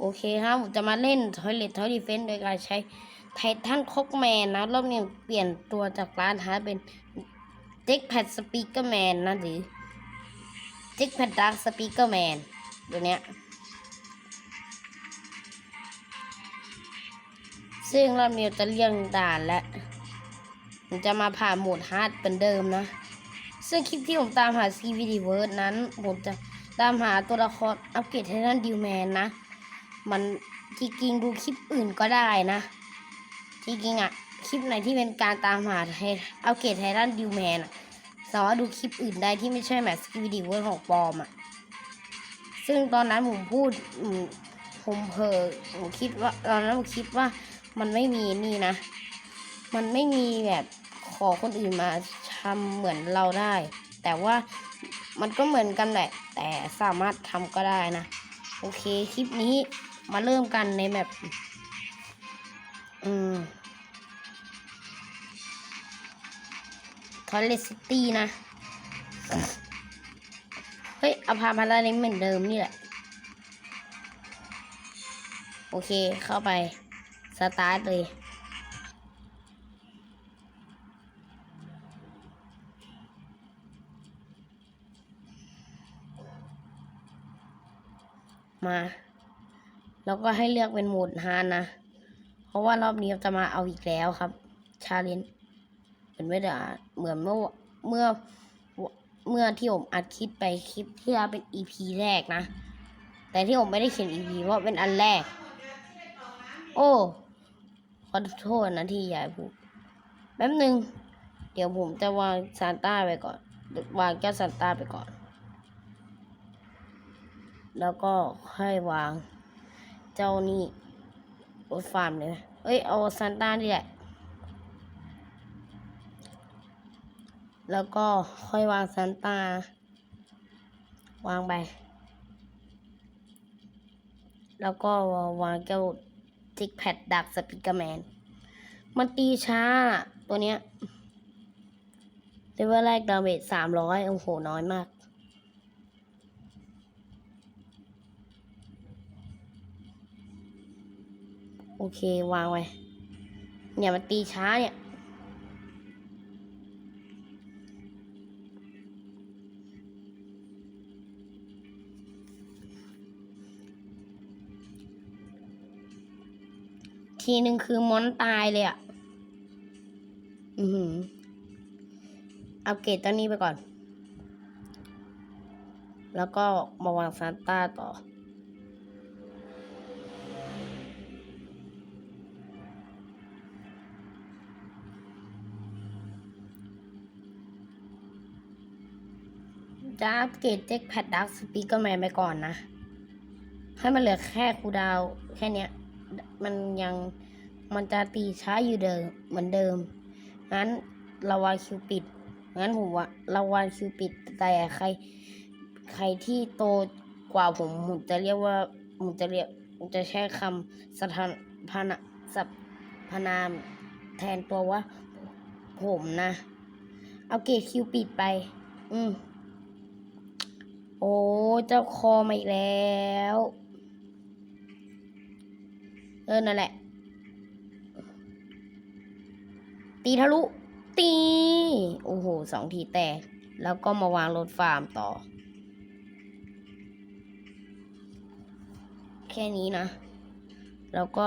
โอเคครับผมจะมาเล่น Toilet Toilet Defense โดยการใช้ไททันคกแมนนะ รอบนี้เปลี่ยนตัวจากร้านฮาร์ดเป็นเจ็กแพดสปีกเกอร์แมนนะหรือเจ็กแพดดักสปีกเกอร์แมนตัวเนี้ยซึ่งรอบนี้จะเลี่ยงด่านและผมจะมาผ่านโหมดฮาร์ดเป็นเดิมนะ ซึ่งคลิปที่ผมตามหา CVD w o r d นั้น ผมจะตามหาตัวละครอัปเกรดไททันดิวแมนนะ มันจริงๆดูคลิปอื่นก็ได้นะจริงๆอะคลิปไหนที่เป็นการตามหาไทอัปเกรดไททันดิวแมนอะสามารถดูคลิปอื่นได้ที่ไม่ใช่แบบ CVD w o r d ของปอมอะซึ่งตอนนั้นผมพูดผมเพอผมคิดว่าตอนนั้นผมคิดว่ามันไม่มีนี่นะ มันไม่มีแบบขอคนอื่นมาทำเหมือนเราได้ แต่ว่ามันก็เหมือนกันแหละ แต่สามารถทำก็ได้นะ โอเค คลิปนี้ มาเริ่มกันในแบบอืมทอ i เลสซิตี้นะ เฮ้ยเอาพามาแล้วนี่เหมือนเดิมนี่แหละ โอเคเข้าไป สตาร์ทเลยมา แล้วก็ให้เลือกเป็นโหมดฮานนะ เพราะว่ารอบนี้จะมาเอาอีกแล้วครับ ชาเลนเป็นไม่ได้เหมือนเมื่อเมื่อเมื่อที่ผมอัดคลิปไปคลิปที่แล้วเป็น EP แรกนะ แต่ที่ผมไม่ได้เขียน EP เพราะเป็นอันแรก โอ้ขอโทษนะที่ยายพูดแป๊บหนึ่งเดี๋ยวผมจะวางซานต้าไปก่อน วางเจ้าซานต้าไปก่อน แล้วก็ค่อยวาง เจ้านี่รถฟาร์มเลยนะเอ้ย เอาซานต้านี่แหละ แล้วก็ค่อยวางซานต้าวางไป แล้วก็วางเจ้าจิกแพดดักสปิกเกอร์แมน มันตีช้า ตัวเนี้ยเลเวลแรกดาเมจสามร้อยโอ้โห น้อยมาก โอเค วางไว้ เนี่ยมันตีช้าเนี่ย ทีหนึ่งคือมอนตายเลยอะ อือหือ อัปเกรดตัวนี้ไปก่อน แล้วก็มาวางซานต้าต่อ จะอัปเกรดเจ็กแพดดักสปีกเกอร์แมนไปก่อนนะ ให้มันเหลือแค่คูดาวแค่เนี้ย มันยังมันจะตีช้าอยู่เดิมเหมือนเดิม งั้นเราวางคิวปิด งั้นผมว่าเราวางคิวปิด แต่ใคร ใครที่โตกว่าผมผมจะเรียกว่าผมจะเรียกผมจะใช้คำสถานพานะสัพพนามแทนตัวว่าผมนะ เอาเกรดคิวปิดไป อืม โอ้เจ้าคอมาอีกแล้ว เออ นั่นแหละ ตีทะลุ ตี โอ้โหสองทีแตก แล้วก็มาวางรถฟาร์มต่อ แค่นี้นะ แล้วก็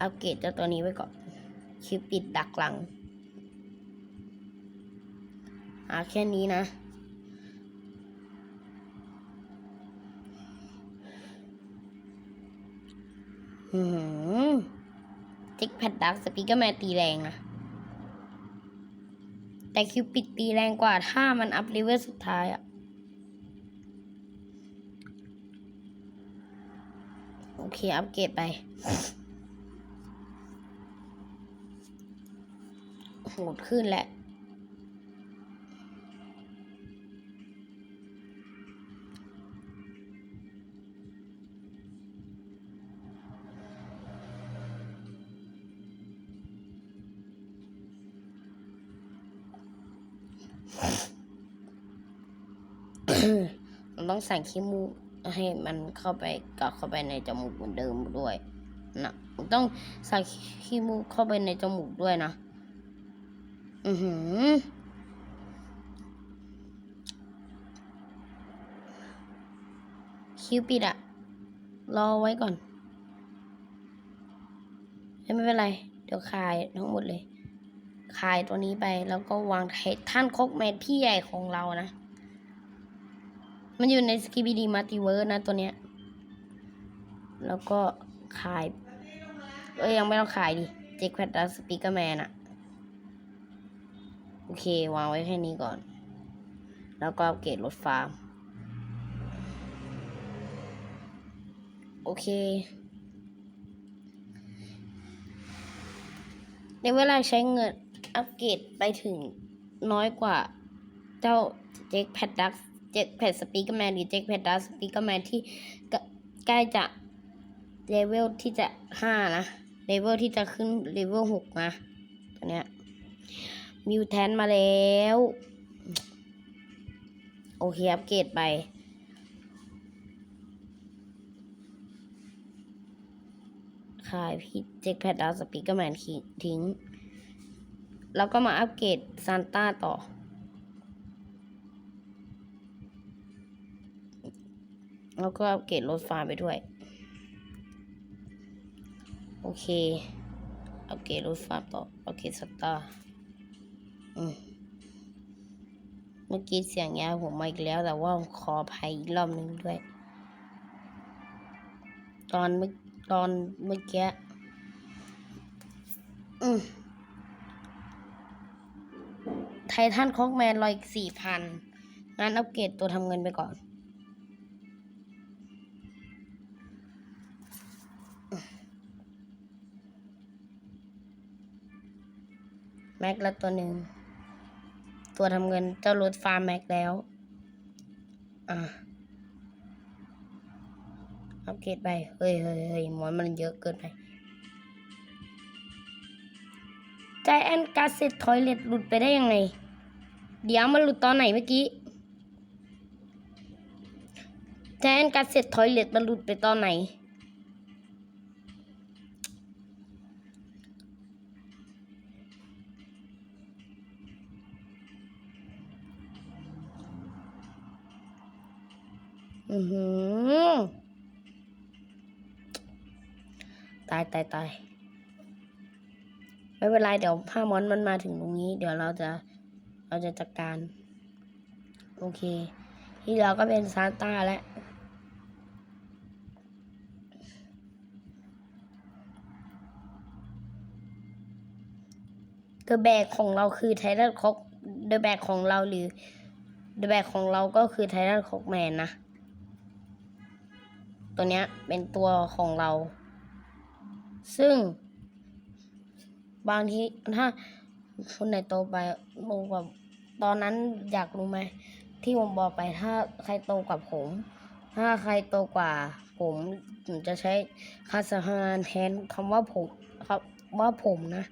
อัปเกรดเจ้าตัวนี้ไว้ก่อน คิวปิดดักหลัง อาแค่นี้นะหืมจิกแพดดักสปีกเกอร์แมนตีแรงนะ แต่คิวปิดตีแรงกว่าถ้ามันอัพเลเวลสุดท้ายอะโอเค อัปเกรดไป โหดขึ้นแหละ โมันต้องใส่ขี้มูกให้มันเข้าไปกลับเข้าไปในจมูกเหมือนเดิมด้วยนะมันต้องใส่ขี้มูกเข้าไปในจมูกด้วยนะ อือหือคิวปิดอะรอไว้ก่อน ไม่เป็นไร เดี๋ยวคลายทั้งหมดเลยคลายตัวนี้ไปแล้วก็วางไททันคกแมนพี่ใหญ่ของเรานะ มันอยู่ในสกิบิดีมัลติเวิร์นะตัวเนี้ย แล้วก็ขาย เอ้ยยังไม่ต้องขายดิ เจคแพดดัสสปีกเกอร์แมนอะโอเค วางไว้แค่นี้ก่อน แล้วก็อัปเกรดรถฟาร์ม โอเค ในเวลาใช้เงินอัปเกรดไปถึงน้อยกว่าเจ้าเจ็คแพดดัก เจ็คแพดสปีกแมนหรือเจ็คแพดดักสปีกแมนที่ใกล้ใกล้จะเลเวลที่จะห้านะเลเวลที่จะขึ้นเลเวลหกนะตัวเนี้ยมิวแทนมาแล้ว โอเคอัปเกรดไปขายพี่เจ็คแพดดาวสปีกเกอร์แมนทิ้ง แล้วก็มาอัปเกรดซานต้าต่อ แล้วก็อัปเกรดรถฟาไปด้วย โอเคอัปเกรดรถฟาต่ออัปเกรดสตาร์เมื่อกี้เสียงยาผมมาอีกแล้วแต่ว่าขออภัยอีกรอบหนึ่งด้วย ตอนเมื่อตอนเมื่อกี้อืมไททันคอกแมนรออีกสี่พันงานอัปเกรดตัวทำเงินไปก่อน แม็กแล้วตัวหนึ่ง ตัวทำเงินเจ้ารถฟาร์มแม็กแล้ว อะอัปเกรดไป เฮ้ยเฮ้ยเฮ้ยมอนมันเยอะเกินไปใจแอนการเสร็จทอยเล็ตหลุดไปได้ยังไง เดี๋ยวมันหลุดตอนไหนเมื่อกี้ใจแอนการเสร็จทอยเล็ตมันหลุดไปตอนไหน อือหือ ตายตายตายไม่เป็นไรเดี๋ยวผ้ามอนมันมาถึงตรงนี้ เดี๋ยวเราจะเราจะจัดการ โอเค ที่เราก็เป็นซานต้าแล้วเดอะแบกของเราคือไททันคอกเดอะแบกของเราหรือเดอะแบกของเราก็คือไททันคอกแมนนะ ตัวเนี้ยเป็นตัวของเรา ซึ่ง บางทีถ้าคนไหนโตไปโตกว่าตอนนั้นอยากรู้ไหมที่ผมบอกไปถ้าใครโตกว่าผม ถ้าใครโตกว่า ผมผมจะใช้คาสหานแทนคำว่าผมครับว่าผมนะ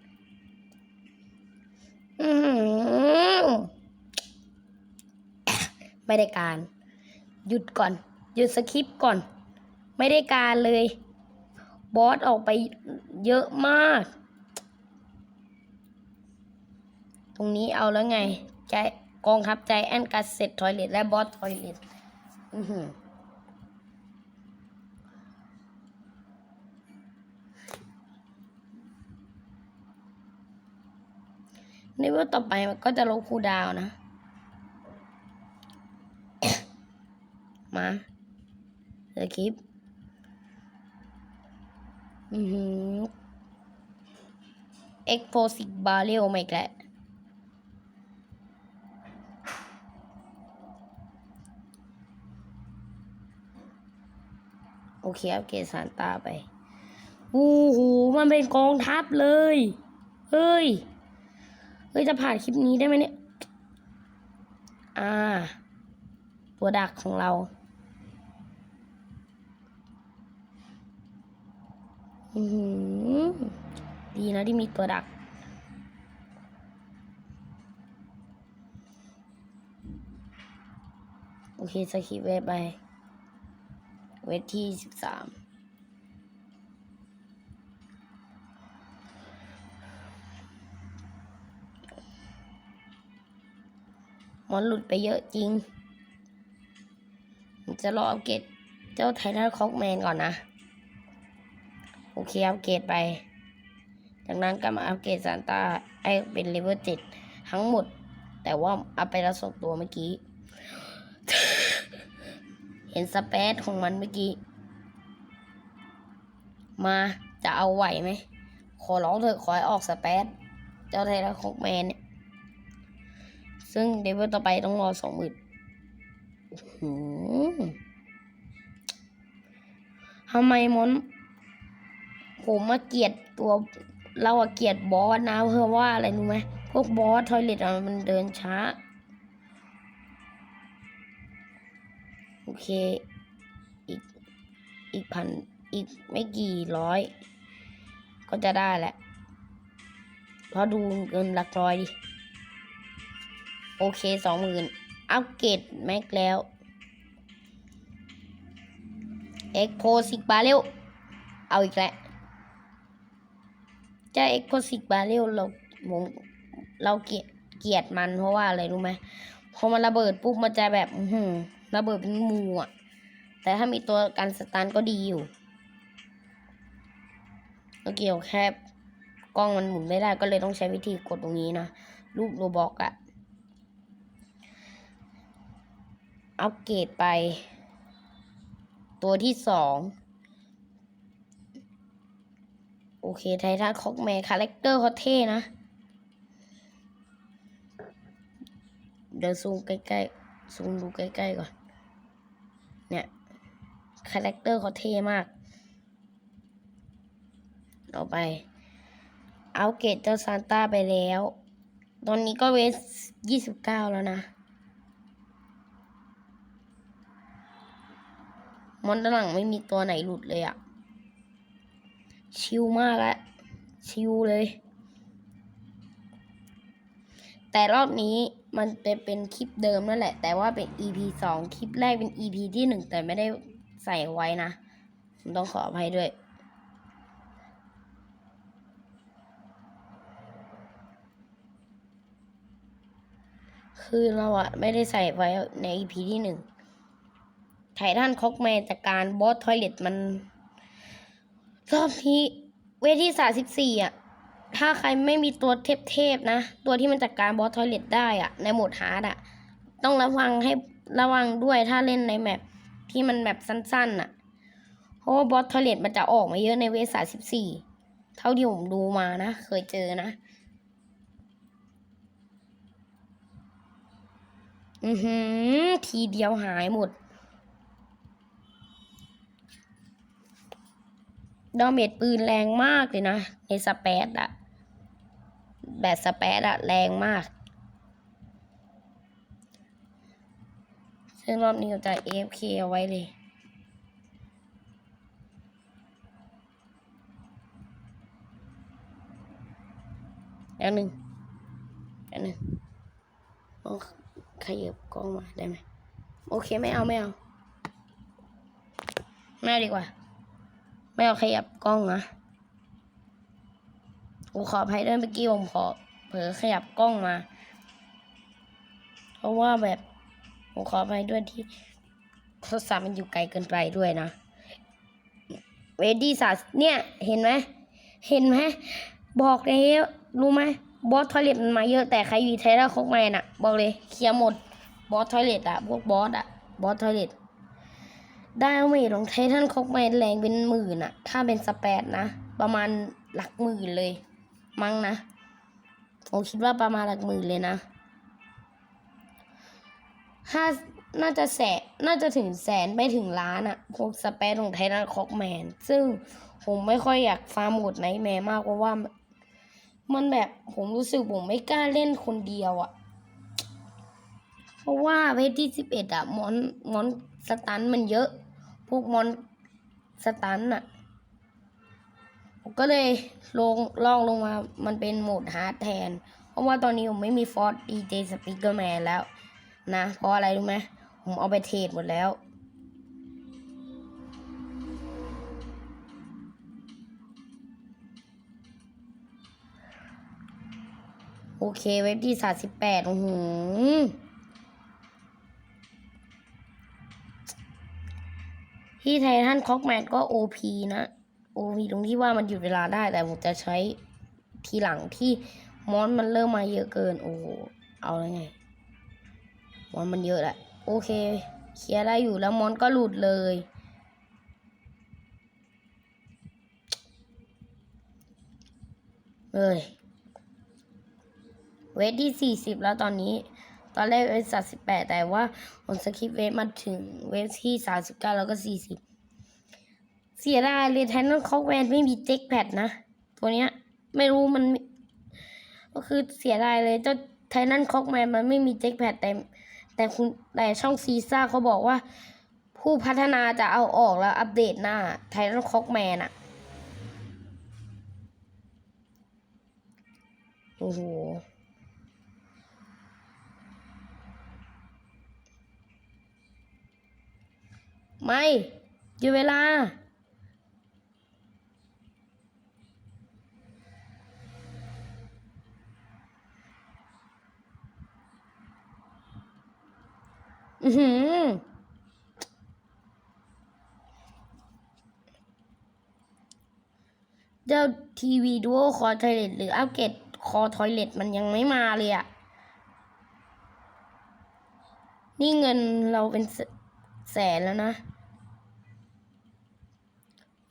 ไม่ได้การ หยุดก่อน หยุดสคริปต์ก่อน ไม่ได้การเลย บอสออกไปเยอะมาก ตรงนี้เอาแล้วไง ใจกองทัพใจแอนกัสเซ็ตทอยเลตและบอสทอยเลตในเวลต่อไปมันก็จะลงคูดาวนะ มาสคริป อือหือ explosive barrel มาอีกแล้วโอเคอัปเกรดซานตาไปโอ้โหมันเป็นกองทัพเลย เฮ้ย เฮ้ย จะผ่านคลิปนี้ได้ไหมเนี่ย อ่า ตัวดักของเรา อือหือ ดีนะที่มีตัวดักโอเคสกิปเวทไป เวทที่สิบสามมอนหลุดไปเยอะจริง จะรออัปเกรดเจ้าไททันคอกแมนก่อนนะ โอเคอัปเกรดไป จากนั้นก็มาอัปเกรดซานต้าไอเป็นเลเวลเจ็ดทั้งหมด แต่ว่าอัพไปแล้วสองตัวเมื่อกี้ เห็นสเปซของมันเมื่อกี้ มาจะเอาไหวไหม ขอร้องเถอะขอให้ออกสเปซเจ้าไททันคอกแมนเนี่ยซึ่งเดเวลต่อไปต้องรอสองหมื่นทำไมมอน ผมมาเกลียดตัวเราอะเกลียดบอสนะเพราะว่าอะไรรู้ไหมพวกบอสทอยเลตมันเดินช้า โอเค อีกอีกพันอีกไม่กี่ร้อย ก็จะได้แหละเพราะดูเงินหลักร้อยดิ โอเคสองหมื่นอัปเกรดแม็กแล้วเอ็กโพสิกบาเรลเอาอีกแล้ว จะเอ็กโพสิกบาเรลเราผมเราเกลียดเกลียดมันเพราะว่าอะไรรู้ไหมพอมันระเบิดปุ๊บมันจะแบบอื้อหือระเบิดเป็นมูอะ แต่ถ้ามีตัวกันสตันก็ดีอยู่ก็เกี่ยวแค่กล้องมันหมุนไม่ได้ก็เลยต้องใช้วิธีกดตรงนี้นะรูปโรบอกอะอัปเกรดไป ตัวที่สอง โอเค ไททันคอกแมนคาแรคเตอร์เขาเท่นะ เดี๋ยวซูมใกล้ๆ ซูมดูใกล้ๆก่อน เนี่ย คาแรคเตอร์เขาเท่มากเอไป เอาเกรดเจ้าซานต้าไปแล้ว ตอนนี้ก็เวสยี่สิบเก้าแล้วนะ มอนด้านหลังไม่มีตัวไหนหลุดเลยอะ ชิลมากอะชิลเลย แต่รอบนี้มันจะเป็นคลิปเดิมนั่นแหละ แต่ว่าเป็น EP สองคลิปแรกเป็น EP ที่หนึ่งแต่ไม่ได้ใส่ไว้นะผมต้องขออภัยด้วย คือเราอะไม่ได้ใส่ไว้ใน EP ที่หนึ่งไททันคอกแมนจากการบอสทอยเลตมัน รอบนี้เวทีสาสิบสี่อะ ถ้าใครไม่มีตัวเทพๆนะ ตัวที่มันจัดการบอสทอยเลตได้อะ ในโหมดฮาร์ดอะ ต้องระวังให้ระวังด้วยถ้าเล่นในแมปที่มันแบบสั้นๆอะ เพราะว่าบอสทอยเลตมันจะออกมาเยอะในเวทสาสิบสี่เท่าที่ผมดูมานะ เคยเจอนะ อือหือ ทีเดียวหายหมด ดาเมจปืนแรงมากเลยนะ ในสเปซอะแบบสเปซอะแรงมาก ซึ่งรอบนี้เราจะ AFK เอาไว้เลยแล้วหนึ่งแล้วหนึ่งต้องขยับกล้องมาได้ไหม โอเค ไม่เอา ไม่เอา ไม่ดีกว่า ไม่เอาขยับกล้องนะผมขออภัยด้วยเมื่อกี้ผมขอเผลอขยับกล้องมา เพราะว่าแบบผมขออภัยด้วยที่โทรศัพท์มันอยู่ไกลเกินไปด้วยนะ เวดี้สัสเนี่ย เห็นไหม เห็นไหม บอกเลยรู้ไหมบอสทอยเลตมันมาเยอะแต่ใครอยู่ไทยแล้วคกแมนอะบอกเลยเคลียร์หมด บอสทอยเลตอะพวกบอสอะบอสทอยเลต ได้เมจของไททันคอกแมนแรงเป็นหมื่นอะถ้าเป็นสเปดนะ ประมาณหลักหมื่นเลย มั้งนะ ผมคิดว่าประมาณหลักหมื่นเลยนะถ้าน่าจะแสนน่าจะถึงแสนไม่ถึงล้านอะพวกสเปซของไททันคอกแมน ซึ่งผมไม่ค่อยอยากฟาร์มโหมดไนแมมากเพราะว่า มันแบบผมรู้สึกผมไม่กล้าเล่นคนเดียวอะเพราะว่าเวทที่สิบเอ็ดอะมอนมอนสตันมันเยอะ พวกมอนสตันอะผมก็เลยลงลองลงมา มันเป็นโหมดฮาร์ดแทน เพราะว่าตอนนี้ผมไม่มีฟอร์ดดีเจสปีกเกอร์แมนแล้ว นะ เพราะอะไรรู้ไหมผมเอาไปเทรดหมดแล้วโอเค เว็บที่สามสิบแปดโอ้โห ที่ไททันคอกแมนก็ OP นะ OP ตรงที่ว่ามันหยุดเวลาได้แต่ผมจะใช้ทีหลังที่มอนมันเริ่มมาเยอะเกิน โอ้เอาแล้วไง มอนมันเยอะแหละโอเค เคลียร์ได้อยู่แล้วมอนก็หลุดเลยเอ้ยเวทที่สี่สิบแล้วตอนนี้ ตอนแรกเวทสามสิบแปดแต่ว่าผมสคริปเวทมาถึงเวทที่สามสิบเก้าแล้วก็สี่สิบเสียดายเลยแทนนั่นคอกแวนไม่มีเจ็คแพดนะ ตัวเนี้ยไม่รู้มัน ก็คือเสียดายเลยเจ้าไทนั่นคอกแมนมันไม่มีเจ็คแพดแต่แต่คุณแต่ช่องซีซ่าเขาบอกว่า ผู้พัฒนาจะเอาออกแล้วอัปเดตหน้าไทนั่นคอกแมนอะโอ้โห ไม่ยุดเวลา อือหือเจ้าทีวีดูโอคอทอยเลตหรืออัปเกรดคอทอยเลตมันยังไม่มาเลยอะนี่เงินเราเป็นแสนแล้วนะ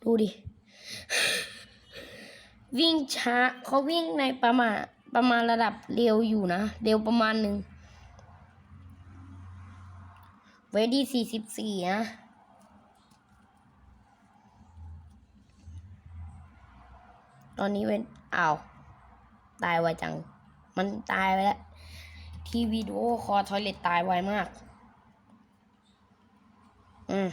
ดูดิ วิ่งช้าเขาวิ่งในประมาณประมาณระดับเร็วอยู่นะ เร็วประมาณหนึ่งเวดี้สี่สิบสี่นะตอนนี้เวนอ้าว ตายไวจัง มันตายไปแล้ว ทีวีดูโอคอทอยเลตตายไวมาก อืม